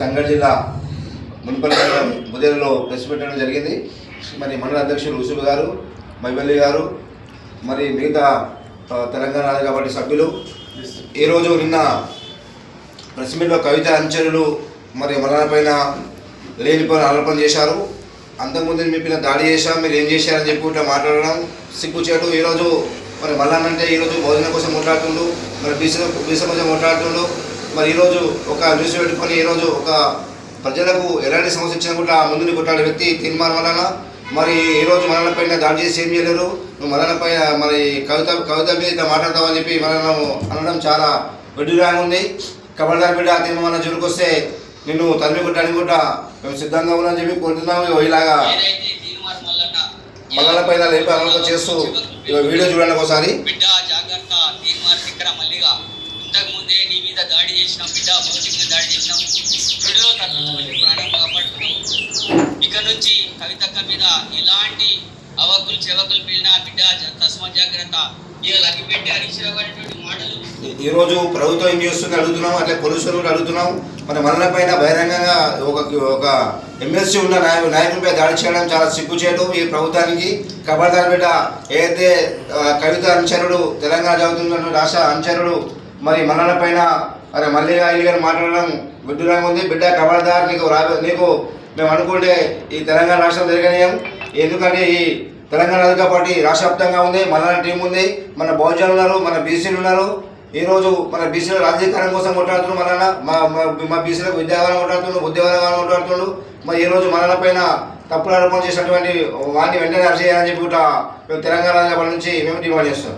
సంగడి జిల్లా మున్సిపల్ మండలం ప్రెస్ పెట్టడం జరిగింది. మరి మండల అధ్యక్షులు ఉసుబు గారు మైబల్లి గారు మరి మిగతా తెలంగాణ రాజకీయ సభ్యులు. ఈరోజు నిన్న ప్రెస్ మీట్లో కవిత అనుచరులు మరి మరణ పైన లేనిపోయిన ఆరోపణ చేశారు. అంతకుముందు మీ పిల్లలు దాడి చేశాం మీరు ఏం చేశారని చెప్పి ఇట్లా మాట్లాడడం సిగ్గుచేటు ఈరోజు మరి మళ్ళానంటే ఈరోజు భోజనం కోసం మాట్లాడుతుండు మరి బీసీ బీసీ కోసం మాట్లాడుతుండు. మరి ఈరోజు ఒక న్యూస్ పెట్టుకొని ఈరోజు ఒక ప్రజలకు ఎలాంటి సమస్య ఇచ్చినా కూడా ముందుని కొట్టాడే వ్యక్తి తీర్మానం వలన మరి ఈరోజు మనల పైన దాడి చేసి ఏం చేయలేరు? నువ్వు మనల పైన మరి కవిత కవిత మీద ఇట్లా మాట్లాడతావని చెప్పి మనల్ని అనడం చాలా వెడ్డురాగా ఉంది. కబడ్దార్ బిడ్డ తీర్మానం జోలికొస్తే నిన్ను తరిమి కొట్టడానికి కూడా మేము సిద్ధంగా ఉన్నామని చెప్పి కోరుతున్నాము. ఇలాగా మల్లల పైన లేపి ఆలోచన చేస్తూ వీడియో చూడండి ఒకసారి బిడ్డ జాగ్రత్త తీర్మానం ఇక్కడ మల్లిగా ఇంతకు ముందే నీ మీద దాడి చేసినాం బిడ్డ భౌతికంగా దాడి చేసినాం. విడుదల తల్లి ప్రాణం కాపాడుతున్నాం ఇక నుంచి కవితక్క మీద ఎలాంటి అవకులు చెవకులు పిల్లినా బిడ్డ తస్మ జాగ్రత్త. ఇక లగ్గిపెట్టి హరీశ్వరటువంటి మాటలు. ఈరోజు ప్రభుత్వం ఏం చేస్తుంది అడుగుతున్నాం అట్లా పోలీసులు అడుగుతున్నాం. మరి మనల పైన బహిరంగంగా ఒక ఒక ఎమ్మెల్సీ ఉన్న నాయ నాయకులపై దాడి చేయడం చాలా సిగ్గుచేటు ఈ ప్రభుత్వానికి. కబడ్దాని బిడ్డ ఏదైతే కవిత అనుచరుడు తెలంగాణ చదువుతున్న రాష్ట్ర అనుచరుడు మరి మనల పైన మరి మళ్ళీ ఐదు గారు మాట్లాడడం విడ్డూరంగా ఉంది. బిడ్డ కబడదారు నీకు రా నీకు మేము అనుకుంటే ఈ తెలంగాణ రాష్ట్రం తిరగనీయం. ఎందుకంటే ఈ తెలంగాణ అధిక పార్టీ రాష్ట్ర వ్యాప్తంగా ఉంది మన టీం ఉంది మన బహుజనులు ఉన్నారు మన బీసీలు ఉన్నారు. ఈ రోజు మన బీసీల రాజకీయం కోసం కొట్లాడుతున్నారు మన మా మా- బీసీలకు విద్యావరం కొట్లాడుతున్నారు ఉద్యోగాలు కొట్లాడుతున్నారు. మరి ఈ రోజు మనల పైన తప్పులు ఆరోపణ చేసినటువంటి వాడిని వెంటనే అరెస్ట్ చేయాలని చెప్పి కూడా మేము తెలంగాణ నుంచి మేము డిమాండ్ చేస్తాం